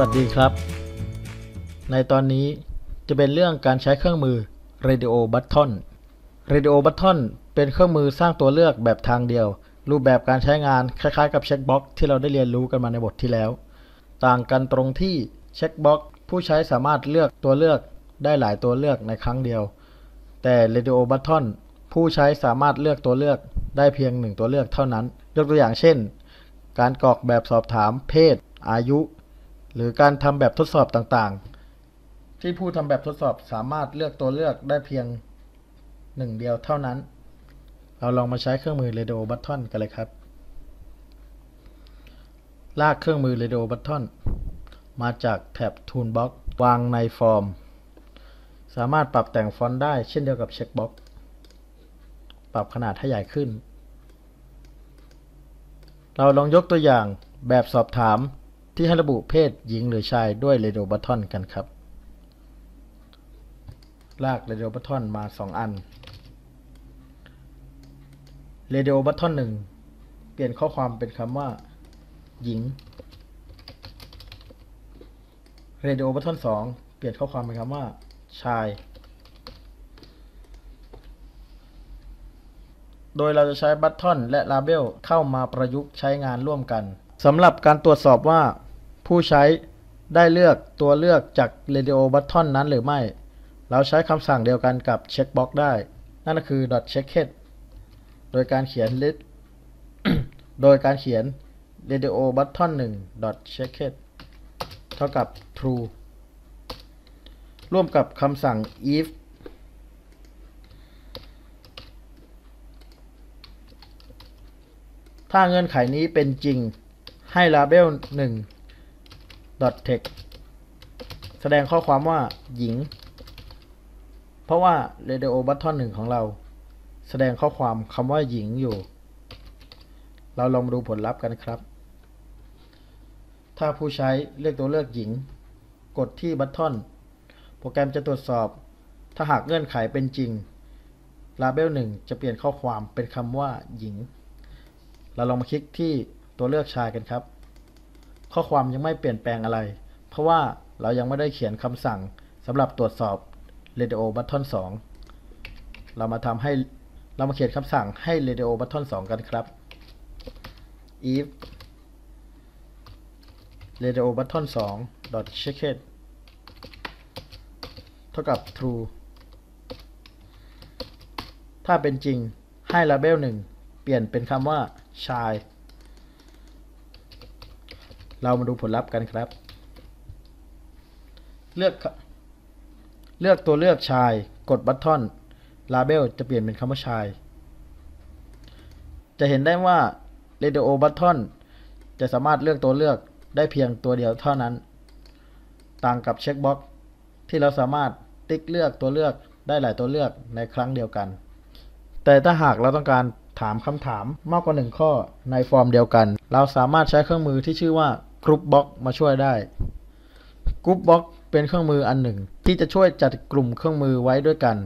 สวัสดีครับ ในตอนนี้จะเป็นเรื่องการใช้เครื่องมือ Radio Button Radio Button เป็นเครื่องมือสร้างตัวเลือกแบบทางเดียว รูปแบบการใช้งานคล้ายๆกับเช็คบ็อกที่เราได้เรียนรู้กันมาในบทที่แล้ว ต่างกันตรงที่เช็คบ็อกผู้ใช้สามารถเลือกตัวเลือกได้หลายตัวเลือกในครั้งเดียว แต่ Radio Button ผู้ใช้สามารถเลือกตัวเลือกได้เพียงหนึ่งตัวเลือกเท่านั้น ยกตัวอย่างเช่น การกรอกแบบสอบถามเพศ อายุ หรือการทำแบบทดสอบต่างๆ ที่ผู้ทำแบบทดสอบสามารถเลือกตัวเลือกได้เพียงหนึ่งเดียวเท่านั้น เราลองมาใช้เครื่องมือ Radio Button กันเลยครับ ลากเครื่องมือ Radio Button มาจากแท็บ Toolbox วางในฟอร์ม สามารถปรับแต่งฟอนต์ได้เช่นเดียวกับเช็คบ็อกปรับขนาดให้ใหญ่ขึ้น เราลองยกตัวอย่างแบบสอบถาม ที่ให้ระบุเพศหญิงหรือชายด้วย Radio Button กันครับ ลาก Radio Button มา 2 อัน Radio Button 1เปลี่ยนข้อความเป็นคำว่า หญิง Radio Button 2เปลี่ยนข้อความเป็นคำว่า ชาย โดยเราจะใช้บัตทอนและลาเบลเข้ามาประยุกต์ใช้งานร่วมกันสำหรับการตรวจสอบว่า ผู้ใช้ได้เลือกตัวเลือกจาก Radio Button นั้นหรือไม่ เราใช้คำสั่งเดียวกันกับ Checkbox ได้ นั่นก็คือ .checkhead โดยการเขียน โดยการเขียน Radio Button 1 checkhead เท่ากับ true ร่วมกับคำสั่ง if ถ้าเงื่อนไขนี้เป็นจริงให้ label 1 text แสดงข้อความว่าหญิง เพราะว่า radio button 1ของเรา แสดงข้อความคำว่าหญิงอยู่ เราลองมาดูผลลัพธ์กันครับ ถ้าผู้ใช้เลือกตัวเลือกหญิง กดที่บัตทอนโปรแกรมจะตรวจสอบ ถ้าหากเงื่อนไขเป็นจริง Label 1 จะเปลี่ยนข้อความเป็นคำว่าหญิง เราลองมาคลิกที่ตัวเลือกชายกันครับ ข้อความยังไม่เปลี่ยนแปลงอะไร เพราะว่าเรายังไม่ได้เขียนคำสั่งสำหรับตรวจสอบ Radio Button 2 เรามาทำให้เรามาเขียนคำสั่งให้ Radio Button 2 กันครับ if radio button 2 dot checked เท่ากับ true ถ้าเป็นจริงให้ label 1 เปลี่ยนเป็นคำว่าชาย เรามาดูผลลัพธ์กันครับ เลือกเลือกตัวเลือกชาย กดบัตทอน label จะเปลี่ยนเป็นคำว่าชาย จะเห็นได้ว่า radio button จะสามารถเลือกตัวเลือกได้เพียงตัวเดียวเท่านั้น ต่างกับเช็คบ็อกที่เราสามารถติ๊กเลือกตัวเลือกได้หลายตัวเลือกในครั้งเดียวกัน แต่ถ้าหากเราต้องการถามคำถามมากกว่าหนึ่งข้อในฟอร์มเดียวกัน เราสามารถใช้เครื่องมือที่ชื่อว่า Group Box มาช่วยได้ Group Box เป็นเครื่องมืออันหนึ่ง ที่จะช่วยจัดกลุ่มเครื่องมือไว้ด้วยกัน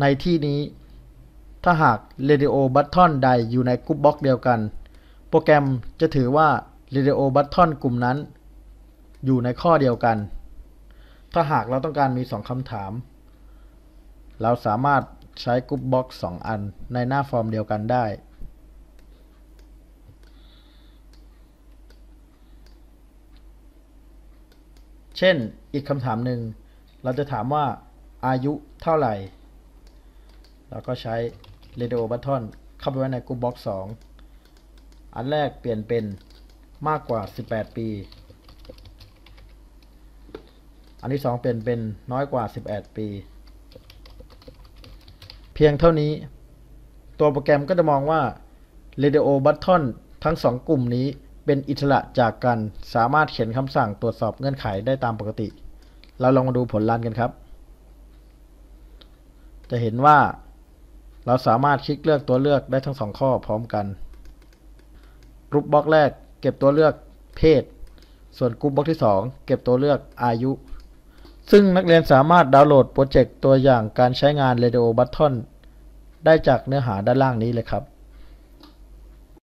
ในที่นี้ ถ้าหาก Radio Button ใดอยู่ใน Group Box เดียวกัน โปรแกรมจะถือว่า Radio Button กลุ่มนั้น อยู่ในข้อเดียวกัน ถ้าหากเราต้องการมี 2คำถาม เราสามารถใช้กรุ๊ปบล็อก2 อันในหน้าฟอร์มเดียวกันได้ เช่นอีกคำถามหนึ่งเราจะถามว่าอายุเท่าไหร่เราก็ใช้ Radio Button เข้าไปไว้ในกรุ๊ปบ็อกซ์2อันแรกเปลี่ยนเป็นมากกว่า 18 ปี อันที่ 2 เปลี่ยนเป็นน้อยกว่า 18 ปี เพียงเท่านี้ ตัวโปรแกรมก็จะมองว่า Radio Button ทั้ง 2 กลุ่มนี้ เป็นอิสระจากกัน สามารถเขียนคำสั่งตรวจสอบเงื่อนไขได้ตามปกติ เราลองมาดูผลลันกันครับ จะเห็นว่าเราสามารถคลิกเลือกตัวเลือกได้ทั้งสองข้อพร้อมกันกรุ๊ปบล็อกแรก เก็บตัวเลือกเพศ ส่วนกลุ่มบล็อกที่ 2 เก็บตัวเลือกอายุ ซึ่งนักเรียนสามารถดาวน์โหลดโปรเจกต์ตัวอย่างการใช้งาน Radio Button ได้จากเนื้อหาด้านล่างนี้เลยครับ